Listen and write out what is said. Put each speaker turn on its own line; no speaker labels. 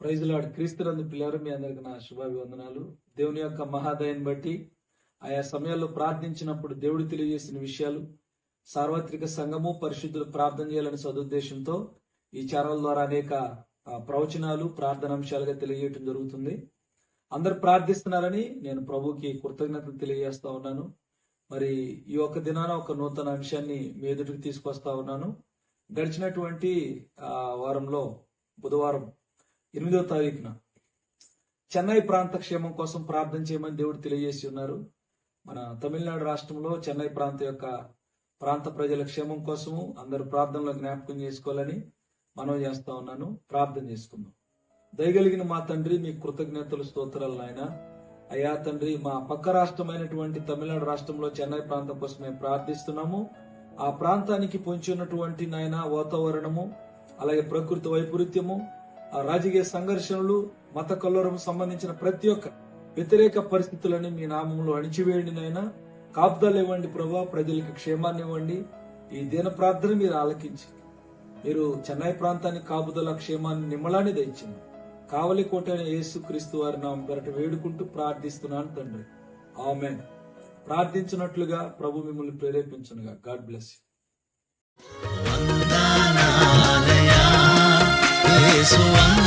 ప్రైజులాడు క్రీస్తునందు పిల్లలు మీ అందరికి నా శుభాభివందనాలు. దేవుని యొక్క మహాదయాన్ని బట్టి ఆయా సమయాల్లో ప్రార్థించినప్పుడు దేవుడు తెలియజేసిన విషయాలు సార్వత్రిక సంఘము పరిశుద్ధులు ప్రార్థన చేయాలని సదుద్దేశంతో ఈ ఛానల్ ద్వారా అనేక ప్రవచనాలు ప్రార్థన అంశాలుగా తెలియజేయటం జరుగుతుంది. అందరు ప్రార్థిస్తున్నారని నేను ప్రభుకి కృతజ్ఞతలు తెలియజేస్తా ఉన్నాను. మరి ఈ ఒక్క దినాన ఒక నూతన అంశాన్ని మీ ఎదుటికి తీసుకొస్తా ఉన్నాను. గడిచినటువంటి ఆ, వారంలో బుధవారం ఎనిమిదో తారీఖున చెన్నై ప్రాంత క్షేమం కోసం ప్రార్థన చేయమని దేవుడు తెలియజేసి ఉన్నారు. మన తమిళనాడు రాష్ట్రంలో చెన్నై ప్రాంతం యొక్క ప్రాంత ప్రజల క్షేమం కోసము అందరు ప్రార్థనలో జ్ఞాపకం చేసుకోవాలని మనం చేస్తా ఉన్నాను. ప్రార్థన చేసుకుందాం. దయగలిగిన మా తండ్రి మీ కృతజ్ఞతలు స్తోత్రాలు నాయన. అయ్యా తండ్రి మా పక్క రాష్ట్రమైనటువంటి తమిళనాడు రాష్ట్రంలో చెన్నై ప్రాంతం కోసం మేము ప్రార్థిస్తున్నాము. ఆ ప్రాంతానికి పొంచి ఉన్నటువంటి నాయన వాతావరణము అలాగే ప్రకృతి వైపరీత్యము రాజకీయ సంఘర్షణలు మత కల్లోరం సంబంధించిన ప్రతి ఒక్క వ్యతిరేక పరిస్థితులని మీ నామంలో అణిచివేయండి నాయన. కాపుదాలు ఇవ్వండి ప్రభా ప్రజలకు క్షేమాన్ని ఇవ్వండి ఈ దీన ప్రార్థన మీరు ఆలకించి మీరు చెన్నై ప్రాంతానికి కాపుదల క్షేమాన్ని నిమ్మలాన్ని దయచింది కావలి కోటైన యేసు క్రీస్తు వారి నామం పెరట వేడుకుంటూ ప్రార్థిస్తున్నాను తండ్రి. ఆమె ప్రార్థించినట్లుగా ప్రభు మిమ్మల్ని ప్రేరేపించనుగా గాడ్ బ్లెస్ యూ.
so